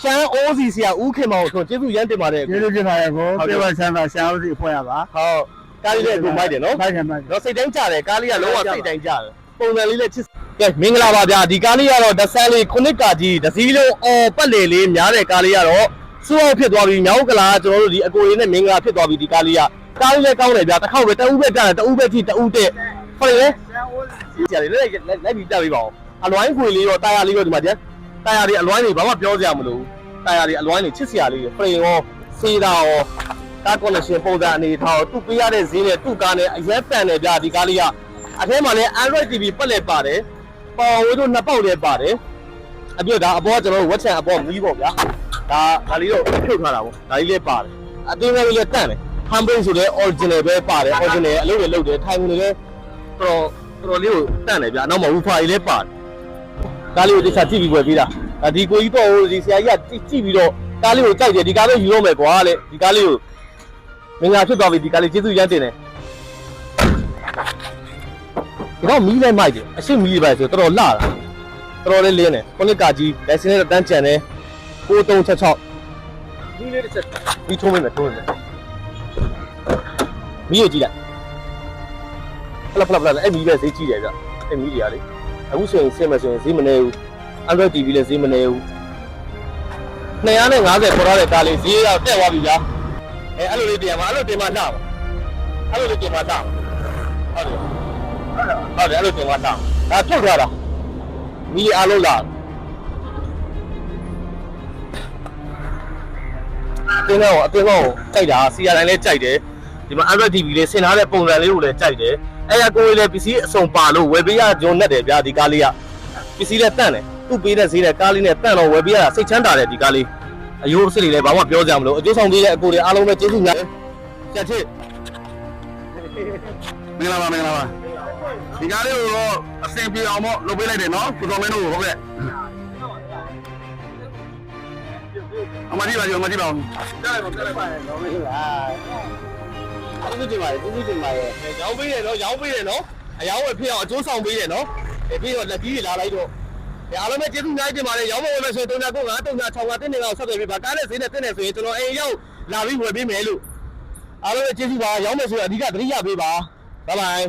ရှမ်းအိုးစီဆရာဦးခင်မောင်ထွန်းကျေးဇူးရမ်းတင်ပါတယ်ကျေးဇူးတင်ပါတယ်ကိုဟုတ်ကဲ့ပြေဝဆန်းသာရှမ်းဦးစီအဖွဲ့ရပါဟုတ်ကားလေးလည်းကိုမိုက်တယ်နော်မိုက်တယ်မိုက်တယ်တော့စိတ်တိုင်းကြတယ်ကားလေးကလုံးဝစိတ်တိုင်းကြတယ်ပုံစံလေးလည်းချစ်ကဲမင်္ဂလာပါဗျာဒီကားလေးကတော့ဒဆန်းလေးခုနှစ်ကာကြီးဒစည်းလုံးအော်ပတ်လေလေးများတဲ့ကားလေးကတော့စူအောင်ဖြစ်သွားပြီမြောက်ကလာကျွန်တော်တို့ဒီအကိုလေးနဲ့မင်္ဂလာဖြစ်သွားပြီဒီကားလေးကကားလေးလည်းကောင်းတယ်ဗျာတစ်ခေါက်ပဲတအူးပဲတက်တယ်တအူးပဲထိတအူးတက်ဟုတ်လေဆရာလေးလည်းလိုက်ပြီးတက်ပြီးပါအောင်အလွိုင်းခွေလေးရောတာယာလေးရောဒီမှာကျ တာယာလေးအလွိုင်းလေးဘာမှပြောစရာမလိုတာယာလေးအလွိုင်းလေးချစ်စရာလေးဖရင်ရောစေးတာရောကားကော်လက်ရှင်ပုံစံအနေထားသူ့ပေးရတဲ့ဈေးနဲ့သူ့ကားနဲ့အရက်တန်တယ်ဗျာဒီကားလေးကအထဲမှာလည်း Android TV ပတ်လက်ပါတယ်ပေါ်ဝေးတို့နှစ်ပေါက်လည်းပါတယ်အပြည့်ဒါအပေါ်ကကျွန်တော်တို့ဝက်ချန်အပေါ်မီးပေါ့ဗျာဒါဒါလေးတော့ဖြုတ်ထားတာပေါ့ဒါလေးလည်းပါတယ်အတင်းလေးလည်းတန့်တယ် Humble ဆိုတဲ့ original ပဲပါတယ် original အလုပ်တွေလုပ်တယ်ထိုင်ကုန်တွေလည်းတော်တော်တော်လေးကိုတန့်တယ်ဗျာနောက်မှ woofer ကြီးလည်းပါတယ် ကားလေးကိုတခြားကြည့်ပြီးွယ်ပြီးတာဒါဒီကိုကြီးပေါ့ဒီဆရာကြီးကကြည့်ကြည့်ပြီးတော့ကားလေးကိုကြိုက်တယ်ဒီကားလေးယူတော့မယ်ကွာလေဒီကားလေးကိုမင်္ဂလာဖြစ်သွားပြီဒီကားလေးကျေးဇူးရမ်းတင်တယ်ဒီတော့မီးလည်းမိုက်တယ်အရှိမီးပဲဆိုတော်တော်လှတာတော်တော်လေးလင်းတယ်ခုနှစ်ကာကြီးလက်စင်းနဲ့တန်းကြံတယ်9366မီးလေးတစ်ချက်မီးထုံးမိမယ်ထုံးမိမယ်မီးကိုကြည့်လိုက်ဖလားဖလားဖလားအဲ့မီးပဲဈေးကြည့်တယ်ဗျအဲ့မီးတွေကလေ အခုဆိုရင်ဆင်းမယ်ဆိုရင်ဈေးမနေဘူး Android TV လည်းဈေးမနေဘူး250ခေါ်ရတဲ့ကားလေးဈေးတော့တက်သွားပြီဗျာအဲအဲ့လိုလေးတင်ရမှာအဲ့လိုတင်မှလှပါအဲ့လိုလေးတင်မှလှပါဟုတ်တယ်ဟုတ်တယ်အဲ့လိုတင်မှလှပါဒါဖြုတ်ထားတာမီးအားလုံးလာအတင်းတော့အတင်းတော့ကြိုက်တာ CRI လည်းကြိုက်တယ် ဒီမှာ Android TV လေးဆင်ထားတဲ့ပုံစံလေးကိုလည်းကြိုက်တယ်အဲ့ရကိုယ်လေးပစ္စည်းအစုံပါလို့ဝယ်ပေးရဂျုံနဲ့တယ်ဗျာဒီကားလေးကပစ္စည်းလည်းတန့်တယ်သူ့ပေးတဲ့ဈေးနဲ့ကားလေးနဲ့တန့်တော့ဝယ်ပေးရတာစိတ်ချမ်းသာတယ်ဒီကားလေးအယိုးစစ်တွေလည်းဘာမှပြောကြမလို့အကျိုးဆောင်ပေးတဲ့အကိုတွေအားလုံးပဲကျေးဇူးများတယ်ချက်ချစ်မင်္ဂလာပါမင်္ဂလာပါဒီကားလေးကိုတော့အစင်ပြေအောင်ပေါ့လုပ်ပေးလိုက်တယ်နော်ကိုတော်မင်းတို့ဟုတ်ကဲ့အမကြီးပါကြောအမကြီးပါအောင်ကြားလိုက်ပါကြားလိုက်ပါတော့မင်းလား ကျေးဇူးတင်ပါတယ်ကျေးဇူးတင်ပါတယ်ရောင်းပေးတယ်နော်ရောင်းပေးတယ်နော်အယောင်းဝယ်ဖြစ်အောင်အကျိုးဆောင်ပေးတယ်နော်ပြီးတော့လက်ကြီးတွေလာလိုက်တော့အားလုံးပဲကျေးဇူးများတင်ပါတယ်ရောင်းမဝယ်မယ်ဆိုရင်တုံညာကုန်းကတုံညာ6ကတင်းနေလောက်ဆက်သွယ်ပေးပါကားနဲ့ဈေးနဲ့တင်းနေဆိုရင်ကျွန်တော်အိမ်ရောက်လာပြီးဝယ်ပေးမယ်လို့အားလုံးပဲကျေးဇူးပါရောင်းမယ်ဆိုရင်အဓိကသတိရပေးပါဘိုင်ဘိုင်